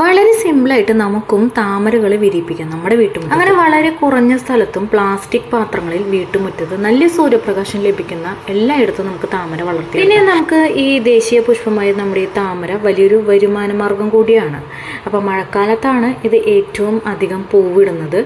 വളരെ സിമ്പിളായിട്ട് നമുക്കും താമരകൾ വിരിയിപ്പിക്കാം നമ്മുടെ വീട്ടുമുറ്റത്ത്. അങ്ങനെ വളരെ കുറഞ്ഞ സ്ഥലത്തും പ്ലാസ്റ്റിക് പാത്രങ്ങളിൽ വീട്ടുമുറ്റത്ത് നല്ല സൂര്യപ്രകാശം ലഭിക്കുന്ന എല്ലായിടത്തും നമുക്ക് താമര വളർത്തി പിന്നെ നമുക്ക് ഈ ദേശീയ പുഷ്പമായ നമ്മുടെ ഈ താമര വലിയൊരു വരുമാന മാർഗം കൂടിയാണ്. അപ്പോൾ മഴക്കാലത്താണ് ഇത് ഏറ്റവും അധികം പൂവിടുന്നത്.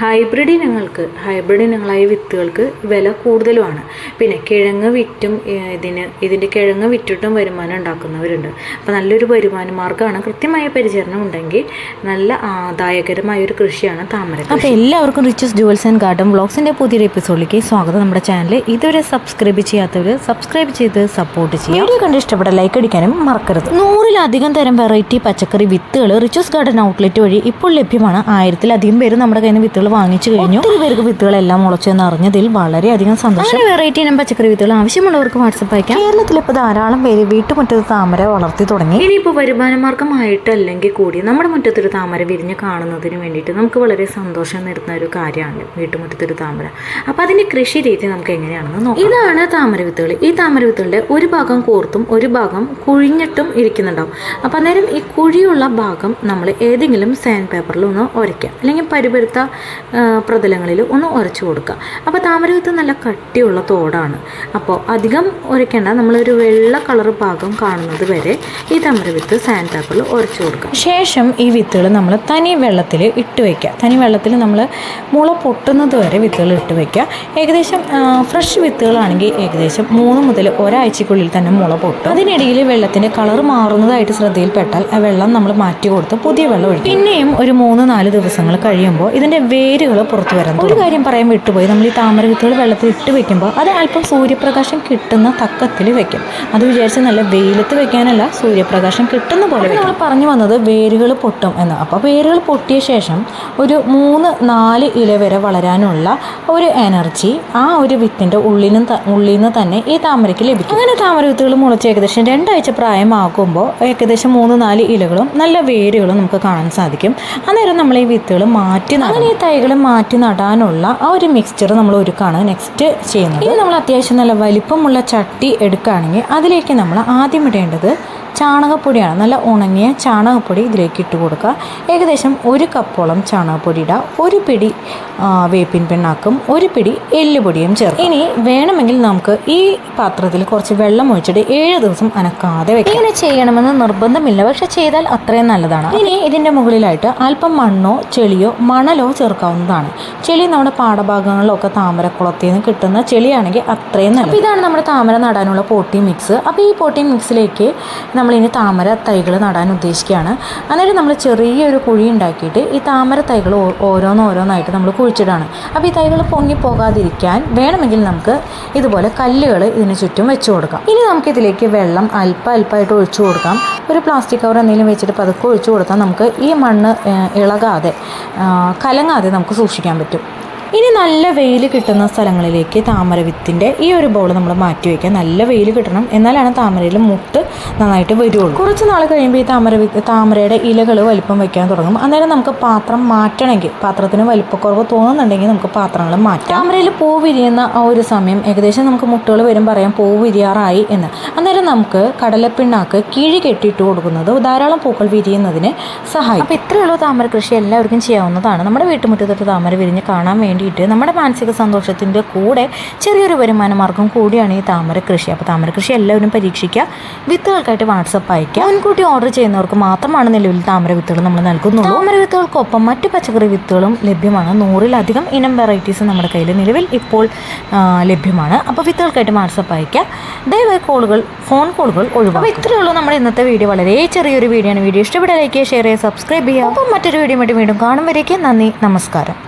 ഹൈബ്രിഡ് ഇനങ്ങൾക്ക് ഹൈബ്രിഡ് ഇനങ്ങളായ വിത്തുകൾക്ക് വില കൂടുതലുമാണ്. പിന്നെ കിഴങ്ങ് വിറ്റും ഇതിന് ഇതിന്റെ കിഴങ്ങ് വിറ്റിട്ടും വരുമാനം ഉണ്ടാക്കുന്നവരുണ്ട്. അപ്പോൾ നല്ലൊരു വരുമാന മാർഗമാണ് കൃത്യമായ പരിചരണം ഉണ്ടെങ്കിൽ നല്ല ആദായകരമായ ഒരു കൃഷിയാണ് താമര അപ്പോൾ എല്ലാവർക്കും റിച്ചസ് ജുവൽസ് ആൻഡ് ഗാർഡൻ വ്ളോഗ്സിന്റെ പുതിയൊരു എപ്പിസോഡിലേക്ക് സ്വാഗതം. നമ്മുടെ ചാനൽ ഇതുവരെ സബ്സ്ക്രൈബ് ചെയ്യാത്തവർ സബ്സ്ക്രൈബ് ചെയ്ത് സപ്പോർട്ട് ചെയ്യുക വീഡിയോ കണ്ട് ഇഷ്ടപ്പെട്ട ലൈക്ക് അടിക്കാനും മറക്കരുത്. നൂറിലധികം തരം വെറൈറ്റി പച്ചക്കറി വിത്തുകൾ റിച്ചസ് ഗാർഡൻ ഔട്ട്ലെറ്റ് വഴി ഇപ്പോൾ ലഭ്യമാണ്. ആയിരത്തിലധികം പേര് നമ്മുടെ കയ്യിൽ നിന്ന് വിത്തുകൾ വാങ്ങിച്ചു കഴിഞ്ഞു. ഒത്തിരി പേർക്ക് വിത്തുകളെല്ലാം മുളച്ചെന്ന് അറിഞ്ഞതിൽ വളരെയധികം സന്തോഷം. വെറൈറ്റി ഇനം പച്ചക്കറി വിത്തുകൾ ആവശ്യമുള്ളവർക്ക് വാട്സപ്പ് അയക്കാം. കേരളത്തിൽ ഇപ്പോൾ ധാരാളം പേര് വീട്ടുമുറ്റത്ത് താമര വളർത്തി തുടങ്ങി. ഇനിയിപ്പോൾ വരുമാന മാർഗമായിട്ടല്ലെങ്കിൽ കൂടി നമ്മുടെ മുറ്റത്തൊരു താമര വിരിഞ്ഞ് കാണുന്നതിന് വേണ്ടിയിട്ട് നമുക്ക് വളരെ സന്തോഷം നേടുന്ന ഒരു കാര്യമാണ് വീട്ടുമുറ്റത്തൊരു താമര. അപ്പോൾ അതിന്റെ കൃഷി രീതി നമുക്ക് എങ്ങനെയാണെന്ന് നോക്കാം. ഇതാണ് താമര വിത്തുകൾ. ഈ താമര വിത്തുകളുടെ ഒരു ഭാഗം കോർത്തും ഒരു ഭാഗം കുഴിഞ്ഞിട്ടും ഇരിക്കുന്നുണ്ടാവും. അപ്പോൾ അന്നേരം ഈ കുഴിയുള്ള ഭാഗം നമ്മൾ ഏതെങ്കിലും സാൻഡ് പേപ്പറിൽ ഒന്ന് ഉരയ്ക്കുക അല്ലെങ്കിൽ പരിപരുത്ത പ്രതലങ്ങളിൽ ഒന്ന് ഉരച്ചു കൊടുക്കുക. അപ്പോൾ താമര വിത്ത് നല്ല കട്ടിയുള്ള തോടാണ്. അപ്പോൾ അധികം ഉരയ്ക്കേണ്ട നമ്മളൊരു വെള്ള കളർ ഭാഗം കാണുന്നത് വരെ ഈ താമര വിത്ത് സാൻഡ് പേപ്പറിൽ ഉരച്ചു കൊടുക്കുക. ശേഷം ഈ വിത്തുകൾ നമ്മൾ തനി വെള്ളത്തിൽ ഇട്ട് വയ്ക്കുക. തനി വെള്ളത്തിൽ നമ്മൾ മുള പൊട്ടുന്നത് വരെ വിത്തുകൾ ഇട്ട് വയ്ക്കുക. ഏകദേശം ഫ്രഷ് വിത്തുകളാണെങ്കിൽ ഏകദേശം മൂന്ന് മുതൽ ഒരാഴ്ചക്കുള്ളിൽ തന്നെ മുള പൊട്ടും. അതിനിടയിൽ വെള്ളത്തിന്റെ കളർ മാറുന്നതായിട്ട് ശ്രദ്ധയിൽപ്പെട്ടാൽ ആ വെള്ളം നമ്മൾ മാറ്റി കൊടുത്ത് പുതിയ വെള്ളം ഒഴിക്കും. പിന്നെയും ഒരു മൂന്ന് നാല് ദിവസങ്ങൾ കഴിയുമ്പോൾ ഇതിന്റെ വേരുകൾ പുറത്തു വരാം ഒരു കാര്യം പറയാൻ വിട്ടുപോയി. നമ്മൾ ഈ താമര വിത്തുകൾ വെള്ളത്തിൽ ഇട്ട് വെക്കുമ്പോൾ അത് അല്പം സൂര്യപ്രകാശം കിട്ടുന്ന തക്കത്തിൽ വെക്കും അത് വിചാരിച്ച് നല്ല വെയിലത്ത് വെക്കാനല്ല സൂര്യപ്രകാശം കിട്ടുന്ന പോലെ വെക്കണം പറഞ്ഞു വന്നത് വേരുകൾ പൊട്ടും എന്ന്. അപ്പോൾ വേരുകൾ പൊട്ടിയ ശേഷം ഒരു മൂന്ന് നാല് ഇല വരെ വളരാനുള്ള ഒരു എനർജി ആ ഒരു വിത്തിന്റെ ഉള്ളിനും ഉള്ളിൽ നിന്ന് തന്നെ ഈ താമരയ്ക്ക് ലഭിക്കും. അങ്ങനെ താമര വിത്തുകൾ മുളച്ച് ഏകദേശം രണ്ടാഴ്ച പ്രായമാകുമ്പോൾ ഏകദേശം മൂന്ന് നാല് ഇലകളും നല്ല വേരുകളും നമുക്ക് കാണാൻ സാധിക്കും. അന്നേരം നമ്മൾ ഈ വിത്തുകൾ മാറ്റി. അങ്ങനെ ഈ തൈകൾ മാറ്റി നടാനുള്ള ആ ഒരു മിക്സ്ചർ നമ്മൾ ഒരുക്കാണ് നെക്സ്റ്റ് ചെയ്യുന്നത്. ഇനി നമ്മൾ അത്യാവശ്യം നല്ല വലിപ്പമുള്ള ചട്ടി എടുക്കുകയാണെങ്കിൽ അതിലേക്ക് നമ്മൾ ആദ്യം ഇടേണ്ടത് ചാണകപ്പൊടിയാണ്. നല്ല ഉണങ്ങിയ ചാണകപ്പൊടി ഇതിലേക്ക് ഇട്ട് കൊടുക്കുക. ഏകദേശം ഒരു കപ്പോളം ചാണകപ്പൊടി ഇടുക ഒരു പിടി വേപ്പിൻ പിണ്ണാക്കും ഒരു പിടി എല്ലുപൊടിയും ചേർക്കും ഇനി വേണമെങ്കിൽ നമുക്ക് ഈ പാത്രത്തിൽ കുറച്ച് വെള്ളം ഒഴിച്ചിട്ട് ഏഴ് ദിവസം അനക്കാതെ വെക്കാം. ഇങ്ങനെ ചെയ്യണമെന്ന് നിർബന്ധമില്ല. പക്ഷെ ചെയ്താൽ അത്രയും നല്ലതാണ്. ഇനി ഇതിന്റെ മുകളിലായിട്ട് അല്പം മണ്ണോ ചെളിയോ മണലോ ചേർക്കാവുന്നതാണ്. ചെളി നമ്മുടെ പാടഭാഗങ്ങളിലൊക്കെ താമരക്കുളത്തിൽ നിന്ന് കിട്ടുന്ന ചെളിയാണെങ്കിൽ അത്രയും നല്ലത്. ഇതാണ് നമ്മുടെ താമര നടാനുള്ള പോട്ടി മിക്സ്. അപ്പോൾ ഈ പോട്ടി മിക്സിലേക്ക് നമ്മളിനി താമര തൈകൾ നടാൻ ഉദ്ദേശിക്കുകയാണ്. അന്നേരം നമ്മൾ ചെറിയൊരു കുഴി ഉണ്ടാക്കിയിട്ട് ഈ താമര തൈകൾ ഓരോന്നോരോന്നായിട്ട് നമ്മൾ കുഴിച്ചിടാണ്. അപ്പോൾ ഈ തൈകൾ പൊങ്ങിപ്പോകാതിരിക്കാൻ വേണമെങ്കിൽ നമുക്ക് ഇതുപോലെ കല്ലുകൾ ഇതിന് ചുറ്റും വെച്ച് കൊടുക്കാം. ഇനി നമുക്കിതിലേക്ക് വെള്ളം അല്പ അല്പമായിട്ട് ഒഴിച്ചു കൊടുക്കാം. ഒരു പ്ലാസ്റ്റിക് കവർ എന്തെങ്കിലും വെച്ചിട്ട് പതുക്കെ ഒഴിച്ചു കൊടുത്താൽ നമുക്ക് ഈ മണ്ണ് ഇളകാതെ കലങ്ങാതെ നമുക്ക് സൂക്ഷിക്കാൻ പറ്റും. ഇനി നല്ല വെയിൽ കിട്ടുന്ന സ്ഥലങ്ങളിലേക്ക് താമര വിത്തിന്റെ ഈ ഒരു ബോൾ നമ്മൾ മാറ്റി വയ്ക്കുക നല്ല വെയിൽ കിട്ടണം. എന്നാലാണ് താമരയിൽ മുട്ട് നന്നായിട്ട് വരുള്ളൂ. കുറച്ച് നാൾ കഴിയുമ്പോൾ ഈ താമര വിത്ത് താമരയുടെ ഇലകൾ വലിപ്പം വയ്ക്കാൻ തുടങ്ങും. അന്നേരം നമുക്ക് പാത്രം മാറ്റണമെങ്കിൽ പാത്രത്തിന് വലിപ്പക്കുറവ് തോന്നുന്നുണ്ടെങ്കിൽ നമുക്ക് പാത്രങ്ങൾ മാറ്റാം. താമരയിൽ പൂ വിരിയുന്ന ആ ഒരു സമയം ഏകദേശം നമുക്ക് മുട്ടുകൾ വരും പറയാം പൂ വിരിയാറായി എന്ന്. നമുക്ക് കടലപ്പിണ്ണാക്ക് കിഴി കെട്ടിയിട്ട് കൊടുക്കുന്നത്. ധാരാളം പൂക്കൾ വിരിയുന്നതിന് സഹായിക്കും. അപ്പോൾ ഇത്രയുള്ള താമര കൃഷി എല്ലാവർക്കും ചെയ്യാവുന്നതാണ്. നമ്മുടെ വീട്ടുമുറ്റത്തൊട്ട് താമര വിരിഞ്ഞ് കാണാൻ വേണ്ടിയിട്ട് നമ്മുടെ മാനസിക സന്തോഷത്തിന്റെ കൂടെ ചെറിയൊരു വരുമാന മാർഗം കൂടിയാണ് ഈ താമര കൃഷി. അപ്പോൾ താമര കൃഷി എല്ലാവരും പരീക്ഷിക്കുക. വിത്തുകൾക്കായിട്ട് വാട്സപ്പ് അയക്കുക മുൻകൂട്ടി ഓർഡർ ചെയ്യുന്നവർക്ക് മാത്രമാണ് നിലവിൽ താമര വിത്തുകൾ നമ്മൾ നൽകുന്നുള്ളൂ. താമര വിത്തുകൾക്കൊപ്പം മറ്റ് പച്ചക്കറി വിത്തുകളും ലഭ്യമാണ്. നൂറിലധികം ഇനം വെറൈറ്റീസ് നമ്മുടെ കയ്യിൽ നിലവിൽ ഇപ്പോൾ ലഭ്യമാണ്. അപ്പോൾ വിത്തുകൾക്കായിട്ട് വാട്സപ്പ് അയക്കുക ദയവായി കോളുകൾ ഫോൺ കോളുകൾ ഒഴിവാക്കും അപ്പോൾ ഇത്രയേ ഉള്ളൂ നമ്മുടെ ഇന്നത്തെ വീഡിയോ. വളരെ ചെറിയൊരു വീഡിയോ ആണ്. വീഡിയോ ഇഷ്ടപ്പെട്ട ലൈക്ക് ചെയ്യുക ഷെയർ ചെയ്യുക സബ്സ്ക്രൈബ് ചെയ്യുക. അപ്പം മറ്റൊരു വീഡിയോ വേണ്ടി വീണ്ടും കാണും വരേക്കും. നന്ദി നമസ്കാരം.